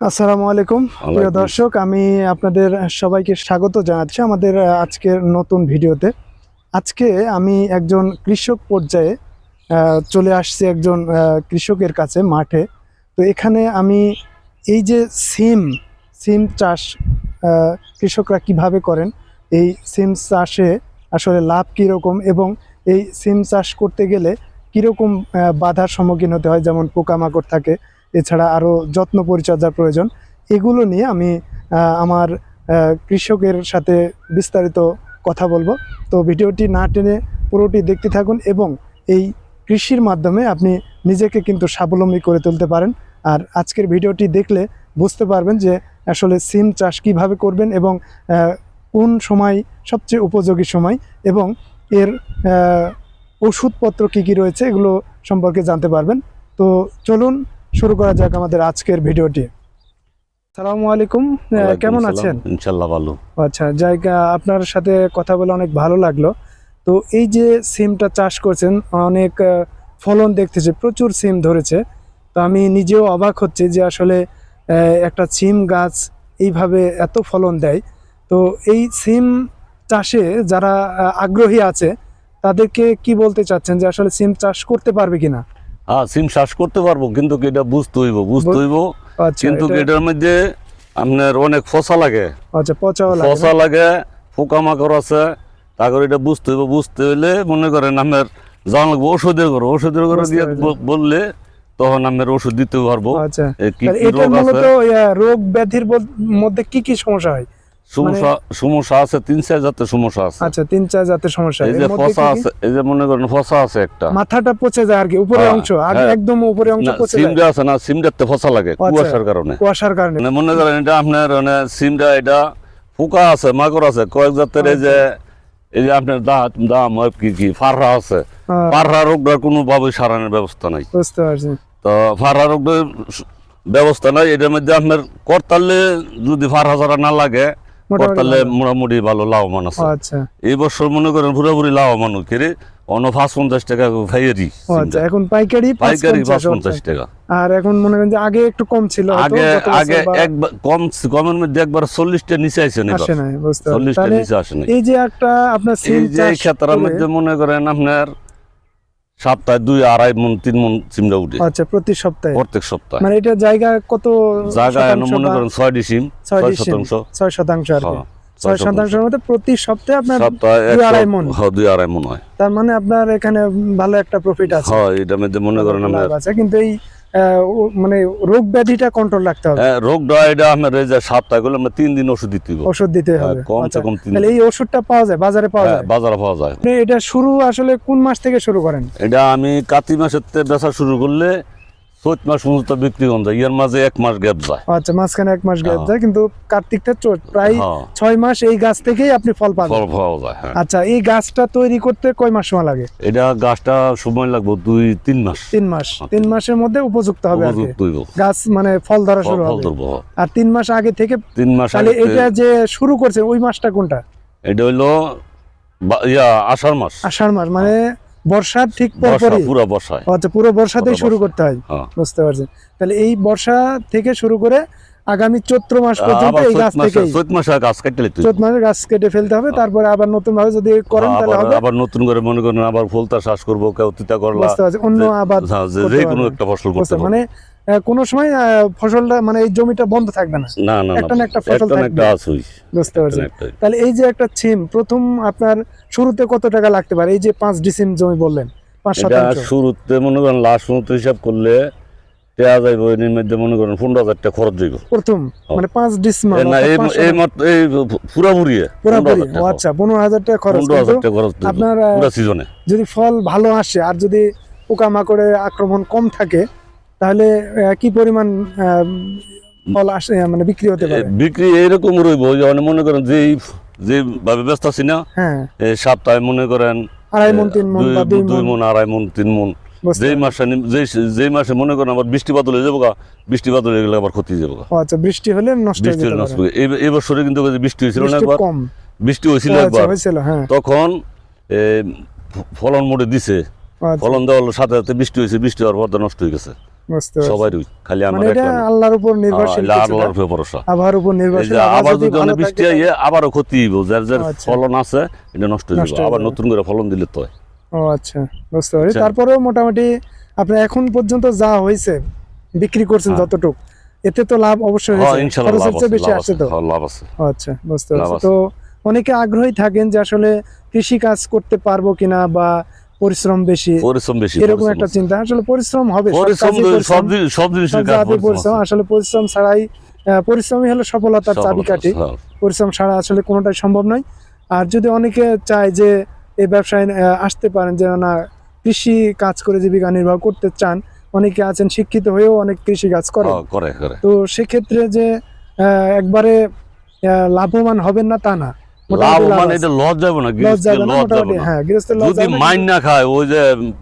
আসসালামু আলাইকুম। প্রিয় দর্শক আমি আপনাদের সবাইকে স্বাগত জানাচ্ছি আমাদের আজকের নতুন ভিডিওতে। আজকে আমি একজন কৃষক পর্যায়ে চলে আসছি একজন কৃষকের কাছে মাঠে। তো এখানে আমি এই যে সিম সিম চাষ কৃষকরা কীভাবে করেন এই সিম চাষে আসলে লাভ কীরকম এবং এই সিম চাষ করতে গেলে কীরকম বাধার সম্মুখীন হতে হয় যেমন পোকামাকড় থাকে এছাড়া আরও যত্ন পরিচর্যার প্রয়োজন। এগুলো নিয়ে আমি আমার কৃষকের সাথে বিস্তারিত কথা বলব। তো ভিডিওটি না টেনে পুরোটি দেখতে থাকুন এবং এই কৃষির মাধ্যমে আপনি নিজেকে কিন্তু স্বাবলম্বী করে তুলতে পারেন। আর আজকের ভিডিওটি দেখলে বুঝতে পারবেন যে আসলে সিম চাষ কীভাবে করবেন এবং কোন সময় সবচেয়ে উপযোগী সময় এবং এর ওষুধপত্র কী কী রয়েছে এগুলো সম্পর্কে জানতে পারবেন। তো চলুন শুরু করা যাক আমাদের আজকের ভিডিওটি। সালামু আলাইকুম কেমন আছেন? ইনশাল্লাহ ভালো। আচ্ছা জায়গা আপনার সাথে কথা বলে অনেক ভালো লাগল। তো এই যে সিমটা চাষ করছেন অনেক ফলন দেখতেছে প্রচুর সিম ধরেছে। তো আমি নিজেও অবাক হচ্ছে যে আসলে একটা সিম গাছ এইভাবে এত ফলন দেয়। তো এই সিম চাষে যারা আগ্রহী আছে তাদেরকে কি বলতে চাচ্ছেন যে আসলে সিম চাষ করতে পারবে কিনা? হ্যাঁ সিম চাষ করতে পারব কিন্তু এটা বুঝতে হইব বুঝতে হইব। আচ্ছা কিন্তু এটার মধ্যে আপনার অনেক ফসা লাগে। আচ্ছা পচাও লাগে ফসা লাগে পোকামাকড় আছে তারপর এটা বুঝতে হইব বুঝতে হইলে মনে করেন আপনার জানা লাগবে ওষুধের ঘর ওষুধের ঘরে দিয়ে বললে তখন আপনার ওষুধ দিতে পারব। আচ্ছা। এটা মূলত রোগ ব্যাধির মধ্যে কি কি সমস্যা হয়? সমস্যা সমস্যা আছে তিন চার জাতের সমস্যা আছে। আচ্ছা তিন চার জাতের সমস্যা। এই যে ফসা? আছে এই যে মনে করেন ফসা আছে একটা। মাথাটা পচে যায় আর কি উপরের হ্যাঁ, অংশ হ্যাঁ। একদম উপরের অংশ পচে সিম যায়। যে আছে না সিমটাতে ফসা লাগে আচ্ছা। কুয়াশার কারণে। কুয়াশার কারণে। মানে মনে করেন এটা আপনার মানে সিমটা এটা পোকা আছে মাকড় আছে কয়েক জাতের এই যে এই যে আপনার দাঁত দাম কি কি ফাররা আছে। হ্যাঁ, ফাররা রোগটার কোনো ভাবে সারানোর ব্যবস্থা নাই। বুঝতে পারছি। তো ফাররা রোগটার ব্যবস্থা নাই এটার মধ্যে আপনার করতালে যদি ফারহা ছাড়া না লাগে করতালে মোটামুটি ভালো লাভবান আছে। আচ্ছা। এই বছর মনে করেন পুরোপুরি লাভবান কেরে অন্য পাঁচ পঞ্চাশ টাকা ফাইয়ারি ও আচ্ছা এখন পাইকারি পাইকারি পাঁচ পঞ্চাশ, পঞ্চাশ আচ্ছা। টাকা। আর এখন মনে করেন যে আগে একটু কম ছিল আগে আগে একবার কম কমের মধ্যে একবার চল্লিশটা নিচে আসে না চল্লিশটা নিচে আসে এই যে একটা আপনার এই যে ক্ষেত্রের মধ্যে মনে করেন আপনার সপ্তাহে দুই আড়াই মন তিন মন উঠে। আচ্ছা প্রতি সপ্তাহে? প্রত্যেক সপ্তাহে। মানে এটা জায়গা কত জায়গা মনে করেন ছয় ডিসিম ছয় শতাংশ। ছয় শতাংশ আর হ্যাঁ, ছয় শতাংশের মধ্যে প্রতি সপ্তাহে আপনার সপ্তাহে দুই আড়াই মন। হ্যাঁ, দুই আড়াই মন হয়। তার মানে আপনার এখানে ভালো একটা প্রফিট আছে। হ্যাঁ এটা মধ্যে মনে করেন আমরা আছে। কিন্তু এই মানে রোগ ব্যাধিটা কন্ট্রোল রাখতে হবে। রোগ রোগটা আমরা রেজা এই যে আমরা তিন দিন ওষুধ দিতে হবে ওষুধ দিতে হ্যাঁ, হবে। কমসে আচ্ছা, কম তিন তাহলে এই ওষুধটা পাওয়া যায় বাজারে পাওয়া হ্যাঁ, যায়? বাজারে পাওয়া যায়। আপনি এটা শুরু আসলে কোন মাস থেকে শুরু করেন? এটা আমি কাতি মাসের বেচা শুরু করলে চৈত মাস পর্যন্ত বিক্রি যায় মাঝে এক মাস গ্যাপ যায়। আচ্ছা মাঝখানে এক মাস গ্যাপ হ্যাঁ। যায় কিন্তু কার্তিকটা চোট প্রায় হ্যাঁ, ছয় মাস এই গাছ থেকেই আপনি ফল পাবেন। ফল পাওয়া যায় হ্যাঁ। আচ্ছা এই গাছটা তৈরি করতে কয় মাস সময় লাগে? এটা গাছটা সময় লাগবে দুই তিন মাস। তিন মাস। তিন মাসের মধ্যে উপযুক্ত হবে। গাছ মানে ফল ধরা শুরু হবে। আর তিন মাস আগে থেকে তিন মাস তাহলে এটা যে শুরু করছে ওই মাসটা কোনটা? এটা হইল ইয়া আষাঢ় মাস। আষাঢ় মাস মানে বর্ষার ঠিক বর্ষা পরপরই পুরো বর্ষায় আচ্ছা পুরো বর্ষাতেই শুরু করতে হয়? হ্যাঁ। বুঝতে পারছি। তাহলে এই বর্ষা থেকে শুরু করে আগামী চৈত্র মাস পর্যন্ত এই গাছ থেকে চৈত্র চৈত মাসে গাছ কেটে লিখতে চৈত মাসে গাছ কেটে ফেলতে হবে তারপরে আবার নতুন ভাবে যদি করেন তাহলে আবার হবে। আবার নতুন করে মনে করেন আবার ফুলতা চাষ করব কেউ তিতা করলা বুঝতে পারছেন অন্য আবার হ্যাঁ, যে কোনো একটা ফসল করতে মানে কোনো সময় ফসলটা মানে এই জমিটা বন্ধ থাকবে না। না না একটা না একটা ফসল থাকবে। বুঝতে পারছি। তাহলে এই যে একটা ছিম প্রথম আপনার শুরুতে কত টাকা লাগতে পারে? এই যে পাঁচ ডিসিম জমি বললেন পাঁচ শতাংশ। শুরুতে মনে করেন লাস্ট মতো হিসাব করলে দেওয়া যাইব এর মধ্যে মনে করেন পনেরো হাজার টাকা খরচ যাইব প্রথম মানে পাঁচ ডিসিম এ না এই এই মাত্র এই পুরাপুরি পুরোপুরি আচ্ছা পনেরো হাজার টাকা খরচ পনেরো হাজার টাকা খরচ আপনার, পুরা সিজনে যদি ফল ভালো আসে আর যদি পোকামাকড়ের আক্রমণ কম থাকে তাহলে কি পরিমাণ ফল আসে মানে বিক্রি হতে পারে? বিক্রি এইরকম রইব যেমন মনে করেন যে যে ভাবে ব্যস্ত আছি না হ্যাঁ। সপ্তাহে মনে করেন আড়াই মন তিন মন দুই- বা দুই দুই মন। মন আড়াই মন তিন মন। যেই মাসে যেই যেই মাসে মনে করেন আবার বৃষ্টিপাত হয়ে যাব গা বৃষ্টিপাত হয়ে গেলে আবার ক্ষতি যাব আচ্ছা বৃষ্টি হলে নষ্ট হয়ে বৃষ্টি নষ্ট এই বছরে কিন্তু যে বৃষ্টি হয়েছিল না বৃষ্টি একবার? কম। বৃষ্টি হয়েছিল আচ্ছা, একবার। হয়েছিল হ্যাঁ। তখন ফলন মোটে দিছে। আচ্ছা, ফলন দেওয়ার সাথে সাথে বৃষ্টি হয়েছে বৃষ্টি হওয়ার পর নষ্ট হয়ে গেছে। বুঝতে খালি আমার এটা একলা না। আল্লাহর উপর নির্ভরশীল কিছু না। আল্লাহর উপরে ভরসা। আবহাওয়ার উপর নির্ভরশীল। আবার যদি যদি অনেক বৃষ্টি হয় আবারও ক্ষতি হইব যার যার। ফলন আছে এটা নষ্ট নষ্ট যাবে আবার নতুন করে ফলন দিলে তো ও আচ্ছা বুঝতে পারি। তারপরেও মোটামুটি আপনি এখন পর্যন্ত যা হয়েছে বিক্রি করছেন হ্যাঁ। যতটুক এতে তো লাভ অবশ্যই হ্যাঁ হয়েছে খরচের চেয়ে বেশি আসছে আছে তো। হ্যাঁ, লাভ আছে। আচ্ছা বুঝতে লাভ পারছি। তো অনেকে আগ্রহী থাকেন যে আসলে কৃষি কাজ করতে পারব কিনা বা পরিশ্রম বেশি পরিশ্রম বেশি এরকম একটা চিন্তা। আসলে পরিশ্রম হবে সব পরিশ্রম সব সব জিনিসের আসলে পরিশ্রম ছাড়াই পরিশ্রমই হলো সফলতার চাবিকাঠি। পরিশ্রম ছাড়া আসলে কোনোটাই সম্ভব নয়। আর যদি অনেকে চায় যে এই ব্যবসায় আসতে পারেন যে না কৃষি কাজ করে জীবিকা নির্বাহ করতে চান অনেকে আছেন শিক্ষিত হয়েও অনেক কৃষি কাজ করে হ্যাঁ, করে তো সেক্ষেত্রে যে আহ, একবারে লাভবান হবেন না তা না। লাভ মানে এটা লস যাবে না লস যাবে না লস যাবে না। হ্যাঁ যদি মাইন না খায় ওই যে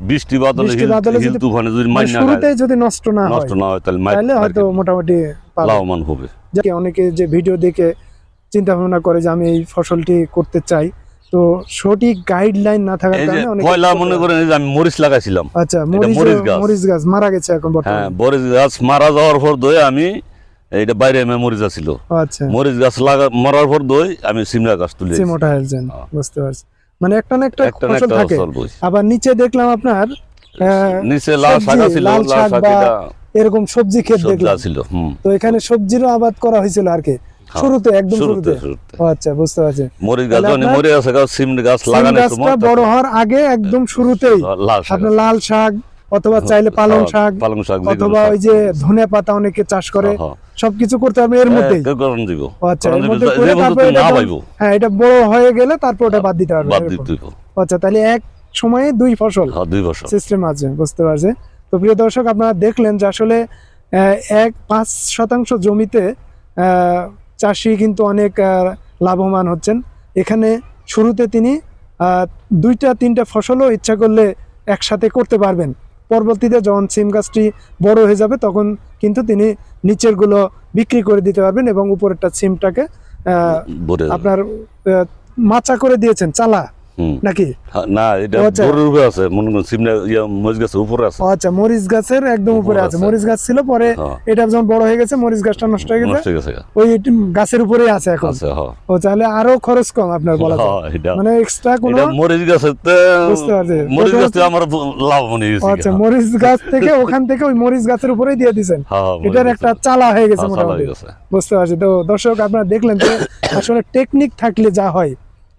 বৃষ্টি বাদলে হিল তুফানে যদি মানে মাইন না খায় যদি নষ্ট না হয় নষ্ট না হয় তাহলে তাহলে হয়তো মোটামুটি। লাভবান হবে। অনেকে যে ভিডিও দেখে চিন্তা ভাবনা করে যে আমি এই ফসলটি করতে চাই তো সঠিক গাইডলাইন না থাকার কারণে অনেকে পয়লা মনে করেন যে আমি মরিচ লাগাইছিলাম। আচ্ছা মরিচ গাছ। মারা গেছে এখন হ্যাঁ মরিচ গাছ মারা যাওয়ার পর দই আমি এইটা বাইরে এমে মরিচ ছিল আচ্ছা। মরিচ গাছ লাগা মরার পর দই আমি সিমলা গাছ তুলে সিমোটা হেলজেন হ্যাঁ। বুঝতে পারছি। মানে একটা না একটা ফসল থাকে। আবার নিচে দেখলাম আপনার নিচে লাল শাক ছিল লাল শাক এরকম সবজি ক্ষেত দেখলাম। ছিল তো এখানে সবজিরও আবাদ করা হয়েছিল আর কি। হ্যাঁ, শুরুতে একদম শুরুতে আচ্ছা বুঝতে পারছি। মরিচ গাছ আপনার মরে আছে গাছ সিম গাছ সিম লাগানোর সময় বড় হওয়ার আগে একদম শুরুতেই আপনার লাল শাক অথবা চাইলে পালং হ্যাঁ, শাক পালং শাক অথবা ওই যে ধনে পাতা অনেকে চাষ করে হ্যাঁ, হ্যাঁ। সবকিছু করতে হবে এর মধ্যেই। হ্যাঁ, করণ দিব। আচ্ছা এর মধ্যে করে তারপরে না পাইবো হ্যাঁ এটা বড় হয়ে গেলে তারপর ওটা বাদ দিতে বাদ দিতে আচ্ছা তাহলে এক সময়ে দুই ফসল হ্যাঁ দুই বছর সিস্টেম আছে বুঝতে পারছি তো প্রিয় দর্শক আপনারা দেখলেন যে আসলে আহ, এক পাঁচ শতাংশ জমিতে আহ, চাষি কিন্তু অনেক লাভবান হচ্ছেন। এখানে শুরুতে তিনি আহ, দুইটা তিনটা ফসলও ইচ্ছা করলে একসাথে করতে পারবেন। পরবর্তীতে যখন সিম গাছটি বড় হয়ে যাবে তখন কিন্তু তিনি নিচেরগুলো বিক্রি করে দিতে পারবেন এবং উপরেরটা সিমটাকে আপনার মাচা করে দিয়েছেন চালা। নাকি? হ্যাঁ, না এটা আচ্ছা। উপরে আছে মনে করুন ইয়া মরিচ গাছের উপরে আছে। আচ্ছা মরিচ গাছের একদম উপরে আছে। মরিচ গাছ ছিল পরে হ্যাঁ, এটা যখন বড় হয়ে গেছে মরিচ গাছটা নষ্ট হয়ে গেছে। হয়ে। ওই গাছের উপরেই আছে এখন। ও তাহলে আরও খরচ কম আপনার বলা মানে এক্সট্রা কোনো এটা মরিচ গাছের বুঝতে পারছি। মরিচ আমার লাভ মনে আচ্ছা মরিচ গাছ থেকে ওখান থেকে ওই মরিচ গাছের উপরেই দিয়ে দিয়েছেন হ্যাঁ এটার একটা চালা হয়ে গেছে মোটামুটি। বুঝতে পারছি। তো দর্শক আপনারা দেখলেন যে আসলে টেকনিক থাকলে যা হয়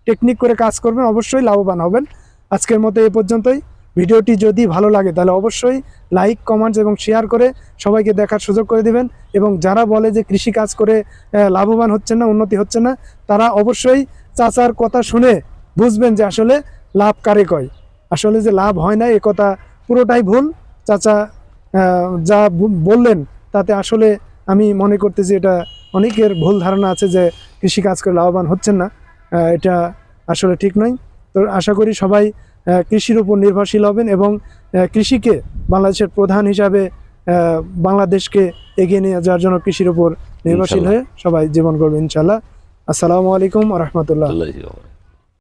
টেকনিক করে কাজ করবেন, অবশ্যই লাভবান হবেন। আজকের মতো এ পর্যন্তই। ভিডিওটি যদি ভালো লাগে, তাহলে অবশ্যই লাইক কমেন্টস এবং শেয়ার করে সবাইকে দেখার সুযোগ করে দিবেন। এবং যারা বলে যে কৃষি কাজ করে লাভবান হচ্ছে না, উন্নতি হচ্ছে না, তারা অবশ্যই চাচার কথা শুনে বুঝবেন যে আসলে লাভ কারে কয়। আসলে যে লাভ হয় না, এ কথা পুরোটাই ভুল। চাচা যা বললেন, তাতে আসলে আমি মনে করতেছি এটা অনেকের ভুল ধারণা আছে যে কৃষি কাজ করে লাভবান হচ্ছেন না। এটা আসলে ঠিক নয়। তো আশা করি সবাই কৃষির উপর নির্ভরশীল হবেন এবং কৃষিকে বাংলাদেশের প্রধান হিসাবে বাংলাদেশকে এগিয়ে নিয়ে যাওয়ার জন্য কৃষির উপর নির্ভরশীল হয়ে সবাই জীবন করবে ইনশাল্লাহ। আসসালামু আলাইকুম রহমতুল্লাহ।